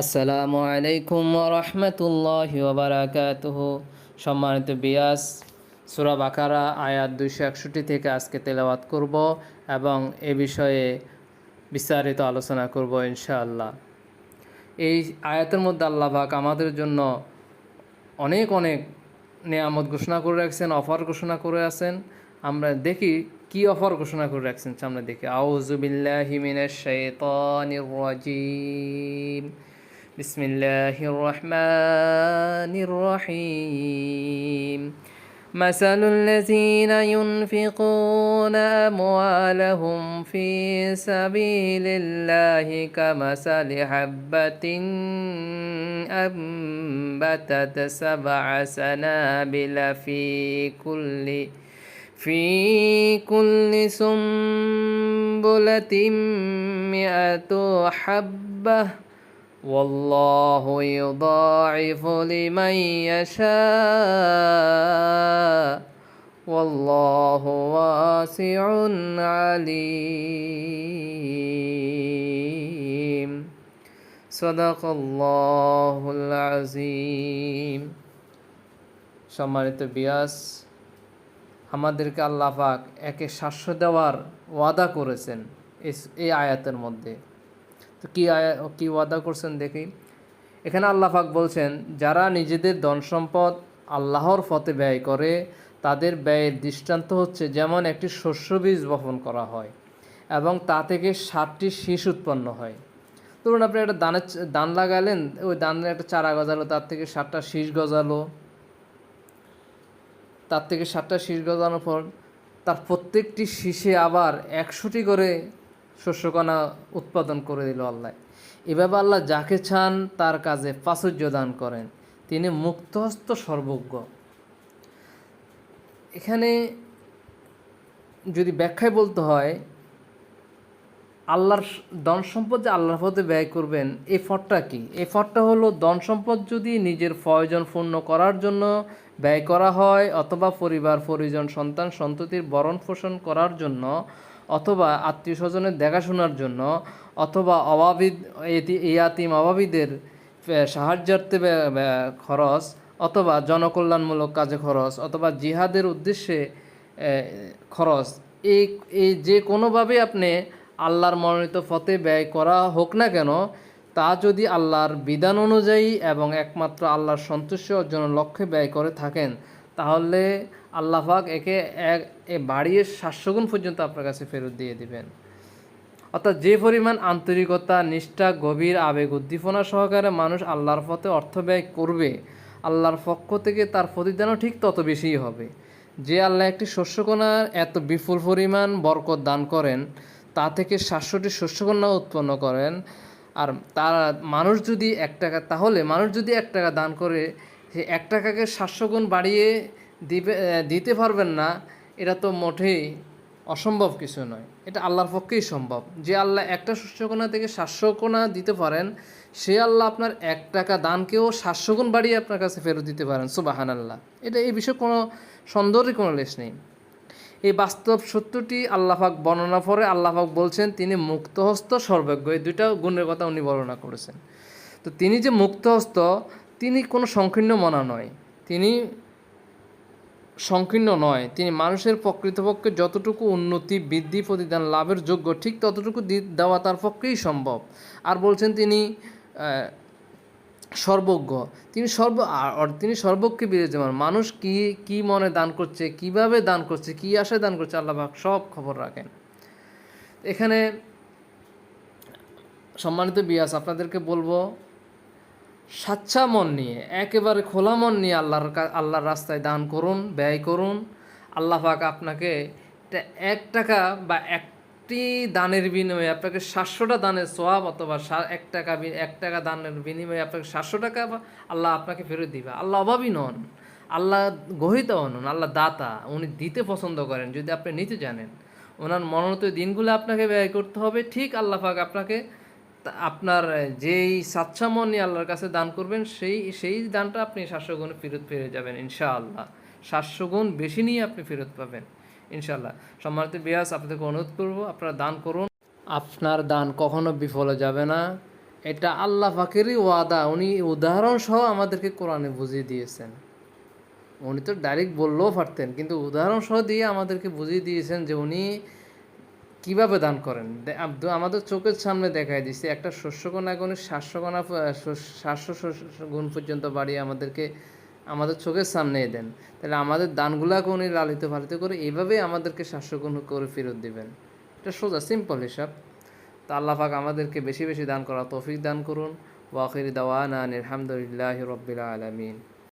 আসসালামু আলাইকুম রহমতুল্লাহ ওবরাকাতুহ সম্মানিত বিয়াস, সুরা বাকারা, আয়াত দুইশো একষট্টি থেকে আজকে তেলাওয়াত করব এবং এ বিষয়ে বিস্তারিত আলোচনা করব ইনশাআল্লাহ। এই আয়াতের মধ্যে আল্লাহ পাক আমাদের জন্য অনেক অনেক নিয়ামত ঘোষণা করে রাখছেন, অফার ঘোষণা করে আছেন। আমরা দেখি কি অফার ঘোষণা করে রাখছেন, সামনে দেখি। আউজুবিল্লাহি মিনাশ শাইতানির রাজিম। بسم الله الرحمن الرحيم مثل الذين ينفقون أموالهم في سبيل الله كمثل حبة أنبتت سبع سنابل في كل في كل سنبلة مئة حبة والله يضاعف لمن يشاء والله واسع عليم صدق الله العظيم সম্মানিত বিয়াস আমাদেরকে আল্লাহ পাক একে শাস্য দেওয়ার ওয়াদা করেছেন এস- এই আয়াতের মধ্যে তো কী কী ওয়াদা করছেন দেখি। এখানে আল্লাহ পাক বলছেন, যারা নিজেদের ধন সম্পদ আল্লাহর পথে ব্যয় করে, তাদের ব্যয়ের দৃষ্টান্ত হচ্ছে যেমন একটি শস্য বীজ বপন করা হয় এবং তা থেকে ষাটটি শীষ উৎপন্ন হয়। ধরুন আপনি একটা দানের দান লাগালেন, ওই দানের একটা চারা গজালো, তার থেকে ষাটটা শীষ গজালো। তার থেকে ষাটটা শীষ গজানোর পর তার প্রত্যেকটি শীষে আবার একশোটি করে শস্যকণা উৎপাদন করে দিল আল্লাহ। এভাবে আল্লাহ যাকে চান তার কাজে প্রাচুর্য দান করেন। তিনি মুক্তহস্ত সর্বজ্ঞ। এখানে যদি ব্যাখ্যায় বলতে হয়, আল্লাহর ধন সম্পদ যে আল্লাহর পথে ব্যয় করবেন, এই ফটটা কি? এই ফটটা হলো ধন সম্পদ যদি নিজের প্রয়োজন পূর্ণ করার জন্য ব্যয় করা হয়, অথবা পরিবার, পরিজন, সন্তান, সন্ততির বরণ পোষণ করার জন্য অথবা আত্মীয় স্বজনের দেখাশোনার জন্য অথবা অভাবিদ এতি- ইয়াতিম অভাবীদের সাহায্যার্থে খরচ অথবা জনকল্যাণমূলক কাজে খরচ অথবা জিহাদের উদ্দেশ্যে খরচ। এই এই যে কোনোভাবে আপনি আল্লাহর মনোনীত পথে ব্যয় করা হোক না কেন, তা যদি আল্লাহর বিধান অনুযায়ী এবং একমাত্র আল্লাহর সন্তুষ্টি অর্জনের লক্ষ্যে ব্যয় করে থাকেন, তাহলে আল্লাহ পাক একে এক, এ বাড়িয়ে সাতশো গুণ পর্যন্ত আপনার কাছে ফেরত দিয়ে দিবেন। অর্থাৎ যে পরিমাণ আন্তরিকতা, নিষ্ঠা, গভীর আবেগ, উদ্দীপনা সহকারে মানুষ আল্লাহর পথে অর্থ ব্যয় করবে, আল্লাহর পক্ষ থেকে তার প্রতিদানও ঠিক তত বেশিই হবে। যে আল্লাহ একটি শস্যকণার এত বিপুল পরিমাণ বরকত দান করেন, তা থেকে সাতশোটি শস্যকন্যা উৎপন্ন করেন। আর তার মানুষ যদি এক টাকা, তাহলে মানুষ যদি এক টাকা দান করে, সে এক টাকাকে সাতশো গুণ বাড়িয়ে দিবে দিতে পারবেন না, এটা তো মোটেই অসম্ভব কিছু নয়। এটা আল্লাহর পক্ষেই সম্ভব। যে আল্লাহ একটা শস্যকোনা থেকে সাতশো কোনা দিতে পারেন, সে আল্লাহ আপনার এক টাকা দানকেও সাতশো গুণ বাড়িয়ে আপনার কাছে ফেরত দিতে পারেন সুবাহান আল্লাহ এটা এই বিষয়ে কোনো সন্দেহের কোনো লেশ নেই। এই বাস্তব সত্যটি আল্লাহাক বর্ণনা করে আল্লাহাক বলছেন, তিনি মুক্তহস্ত সর্বজ্ঞ। এই দুইটা গুণের কথা উনি বর্ণনা করেছেন। তো তিনি যে মুক্তহস্ত, তিনি কোনো সংকীর্ণ মনা নয়। তিনি সংকীর্ণ নয়। তিনি মানুষের প্রকৃতপক্ষে যতটুকু উন্নতি, বৃদ্ধি, প্রতিদান, লাভের যোগ্য, ঠিক ততটুকু দেওয়া তার পক্ষেই সম্ভব। আর বলছেন তিনি সর্বজ্ঞ। তিনি সর্ব তিনি সর্বজ্ঞে বিরাজমান। মানুষ কি কি মনে দান করছে, কীভাবে দান করছে, কি আশায় দান করছে, আল্লাহ পাক সব খবর রাখেন। এখানে সম্মানিত বিয়াস, আপনাদেরকে বলব সাচ্চা মন নিয়ে, একেবারে খোলা মন নিয়ে আল্লাহর আল্লাহর রাস্তায় দান করুন, ব্যয় করুন। আল্লাহ পাক আপনাকে এক টাকা বা একটি দানের বিনিময়ে আপনাকে সাতশোটা দানের সোয়াব অথবা এক টাকা এক টাকা দানের বিনিময়ে আপনাকে সাতশো টাকা বা আল্লাহ আপনাকে ফেরত দিবে। আল্লাহ অভাবী নন। আল্লাহ গহিত নন, আল্লাহ দাতা। উনি দিতে পছন্দ করেন, যদি আপনি নিতে জানেন। ওনার মনোনীত দিনগুলো আপনাকে ব্যয় করতে হবে। ঠিক আল্লাহ পাক আপনাকে আপনার যেই সাচ্ছামন আল্লাহর কাছে দান করবেন, সেই সেই দানটা আপনি সাতশো গুণ ফেরত পেয়ে যাবেন, ইনশাআল্লাহ। সাতশো গুণ বেশি নিয়ে আপনি ফেরত পাবেন, ইনশাআল্লাহ। সম্মানিত বিয়াস, আপনাদেরকে অনুরোধ করব, আপনারা দান করুন। আপনার দান কখনো বিফলে যাবে না। এটা আল্লাহ পাকেরই ওয়াদা, উনি উদাহরণ সহ আমাদেরকে কোরআনে বুঝিয়ে দিয়েছেন। উনি তো ডাইরেক্ট বললেও পারতেন, কিন্তু উদাহরণ সহ দিয়ে আমাদেরকে বুঝিয়ে দিয়েছেন যে উনি কীভাবে দান করেন? আমাদের চোখের সামনে দেখায় দিচ্ছে একটা শস্যকণাকে উনি সাতশো কণা সাতশো গুণ পর্যন্ত বাড়িয়ে আমাদেরকে, আমাদের চোখের সামনেই দেন। তাহলে আমাদের দানগুলাকে উনি লালিত পালিত করে এইভাবেই আমাদেরকে সাতশো গুণ করে ফেরত দিবেন। এটা সোজা সিম্পল হিসাব। তা আল্লাহ পাক আমাদেরকে বেশি বেশি দান করা তৌফিক দান করুন। ওয়াখির দাওয়ানা আলহামদুলিল্লাহ রব্বিল আলমিন।